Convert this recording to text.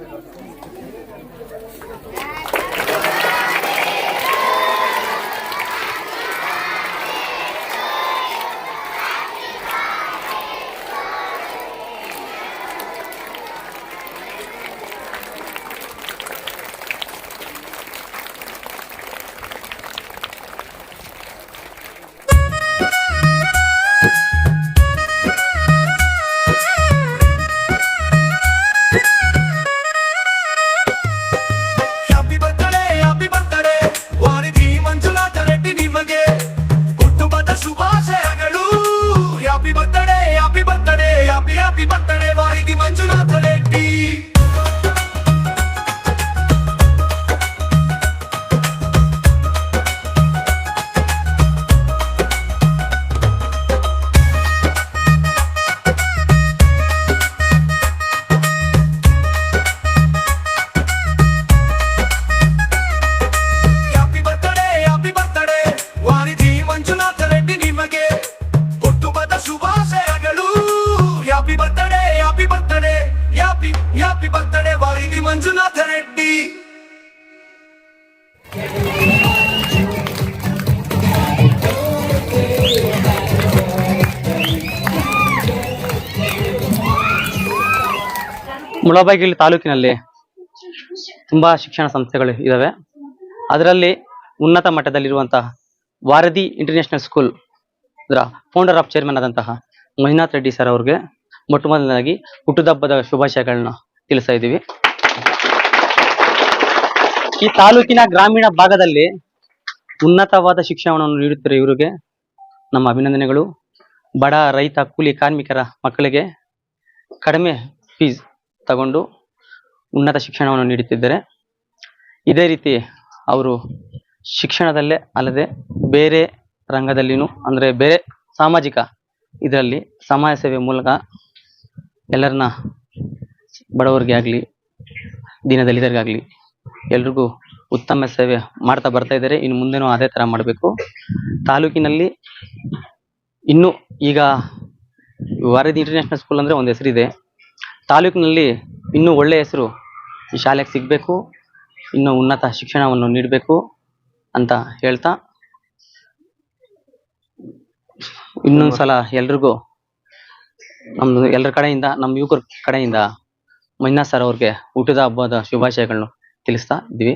Gracias. Happy birthday, happy happy birthday, Varidi Manjunatha Reddy. Mulbagal ತಾಲೂಕಿನಲ್ಲಿ ತುಂಬಾ ಶಿಕ್ಷಣ ಸಂಸ್ಥೆಗಳು ಇದಾವೆ. ಅದರಲ್ಲಿ ಉನ್ನತ ಮಟ್ಟದಲ್ಲಿರುವಂತಹ ವಾರದಿ ಇಂಟರ್ನ್ಯಾಷನಲ್ ಸ್ಕೂಲ್ ಇದರ ಫೌಂಡರ್ ಆಫ್ ಚೇರ್ಮನ್ ಆದಂತಹ ಮಂಜುನಾಥ್ ರೆಡ್ಡಿ ಸರ್ ಅವ್ರಿಗೆ ಮೊಟ್ಟ ಮೊದಲನಾಗಿ ಹುಟ್ಟದಬ್ಬದ ಶುಭಾಶಯಗಳನ್ನ ತಿಳಿಸ್ತಾ ಇದ್ದೀವಿ. ಈ ತಾಲೂಕಿನ ಗ್ರಾಮೀಣ ಭಾಗದಲ್ಲಿ ಉನ್ನತವಾದ ಶಿಕ್ಷಣವನ್ನು ನೀಡುತ್ತಿರುವ ಇವರಿಗೆ ನಮ್ಮ ಅಭಿನಂದನೆಗಳು. ಬಡ ರೈತ, ಕೂಲಿ ಕಾರ್ಮಿಕರ ಮಕ್ಕಳಿಗೆ ಕಡಿಮೆ ಫೀಸ್ ತಗೊಂಡು ಉನ್ನತ ಶಿಕ್ಷಣವನ್ನು ನೀಡುತ್ತಿದ್ದಾರೆ. ಇದೇ ರೀತಿ ಅವರು ಶಿಕ್ಷಣದಲ್ಲೇ ಅಲ್ಲದೆ ಬೇರೆ ರಂಗದಲ್ಲಿನೂ, ಅಂದರೆ ಬೇರೆ ಸಾಮಾಜಿಕ ಇದರಲ್ಲಿ ಸಮಾಜ ಸೇವೆ ಮೂಲಕ ಎಲ್ಲರನ್ನ ಬಡವರಿಗೆ ಆಗಲಿ, ದೀನದಲಿತರಿಗಾಗಲಿ, ಎಲ್ರಿಗೂ ಉತ್ತಮ ಸೇವೆ ಮಾಡ್ತಾ ಬರ್ತಾ ಇದ್ದಾರೆ. ಇನ್ನು ಮುಂದೆನೂ ಅದೇ ಥರ ಮಾಡಬೇಕು. ತಾಲೂಕಿನಲ್ಲಿ ಇನ್ನು ಈಗ ವಾರದಿ ಇಂಟರ್ನ್ಯಾಷನಲ್ ಸ್ಕೂಲ್ ಅಂದರೆ ಒಂದು ಹೆಸರಿದೆ. ತಾಲೂಕಿನಲ್ಲಿ ಇನ್ನೂ ಒಳ್ಳೆಯ ಹೆಸರು ಈ ಶಾಲೆಗೆ ಸಿಗಬೇಕು. ಇನ್ನೂ ಉನ್ನತ ಶಿಕ್ಷಣವನ್ನು ನೀಡಬೇಕು ಅಂತ ಹೇಳ್ತಾ ಇನ್ನೊಂದು ಸಲ ಎಲ್ರಿಗೂ ನಮ್ದು ಎಲ್ಲರ ಕಡೆಯಿಂದ ನಮ್ಮ ಯುವಕರ ಕಡೆಯಿಂದ ಮಂಜುನಾಥ್ ಸರ್ ಅವ್ರಿಗೆ ಹುಟ್ಟಿದ ಹಬ್ಬದ ಶುಭಾಶಯಗಳನ್ನು ತಿಳಿಸ್ತಾ ಇದ್ವಿ.